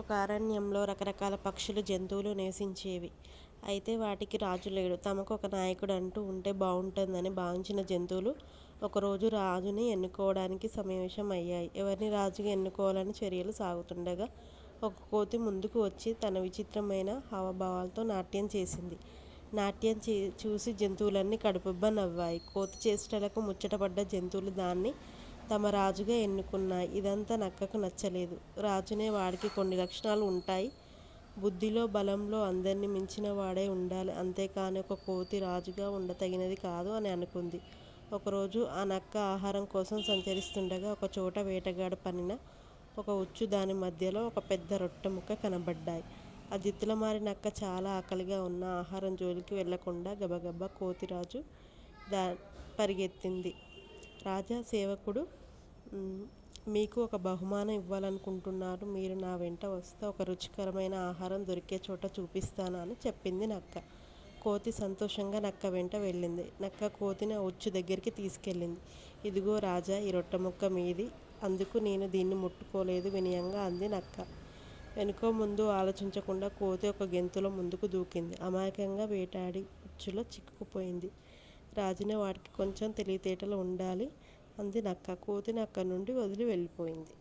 ఒక అరణ్యంలో రకరకాల పక్షులు జంతువులు నివసించేవి అయితే వాటికి రాజు లేడు. తమకు ఒక నాయకుడు అంటూ ఉంటే బాగుంటుందని భావించిన జంతువులు ఒకరోజు రాజుని ఎన్నుకోవడానికి సమావేశం అయ్యాయి ఎవరిని రాజుగా ఎన్నుకోవాలని చర్యలు సాగుతుండగా ఒక కోతి ముందుకు వచ్చి తన విచిత్రమైన హావభావాలతో నాట్యం చేసింది. నాట్యం చే చూసి జంతువులన్నీ కడుపుబ్బ నవ్వాయి. కోతి చేష్టలకు ముచ్చటపడ్డ జంతువులు దాన్ని తమ రాజుగా ఎన్నుకున్నాయి ఇదంతా నక్కకు నచ్చలేదు. రాజునే వాడికి కొన్ని లక్షణాలు ఉంటాయి. బుద్ధిలో బలంలో అందరినీ మించిన వాడే ఉండాలి. అంతేకాని ఒక కోతి రాజుగా ఉండతగినది కాదు అని అనుకుంది. ఒకరోజు ఆ నక్క ఆహారం కోసం సంచరిస్తుండగా ఒక చోట వేటగాడు పనిన ఒక ఉచ్చు దాని మధ్యలో ఒక పెద్ద రొట్టె ముక్క కనబడ్డాయి. ఆ జిత్తులమారి నక్క చాలా ఆకలిగా ఉన్న ఆహారం జోలికి వెళ్ళకుండా గబగబా కోతిరాజు దా పరిగెత్తింది. రాజా సేవకుడు మీకు ఒక బహుమానం ఇవ్వాలనుకుంటున్నారు మీరు నా వెంట వస్తే ఒక రుచికరమైన ఆహారం దొరికే చోట చూపిస్తాను అని చెప్పింది నక్క. కోతి సంతోషంగా నక్క వెంట వెళ్ళింది. నక్క కోతిని ఉచ్చు దగ్గరికి తీసుకెళ్ళింది. ఇదిగో రాజా ఈ రొట్టె ముక్క మీది. అందుకు నేను దీన్ని ముట్టుకోలేదు వినయంగా అంది నక్క. వెనుకో ముందు ఆలోచించకుండా కోతి ఒక గెంతులో ముందుకు దూకింది. అమాయకంగా వేటాడి ఉచ్చులో చిక్కుకుపోయింది. రాజునే వాడికి కొంచెం తెలివితేటలు ఉండాలి. అంది నక్క. కోతి నక్క నుండి వదిలి వెళ్ళిపోయింది.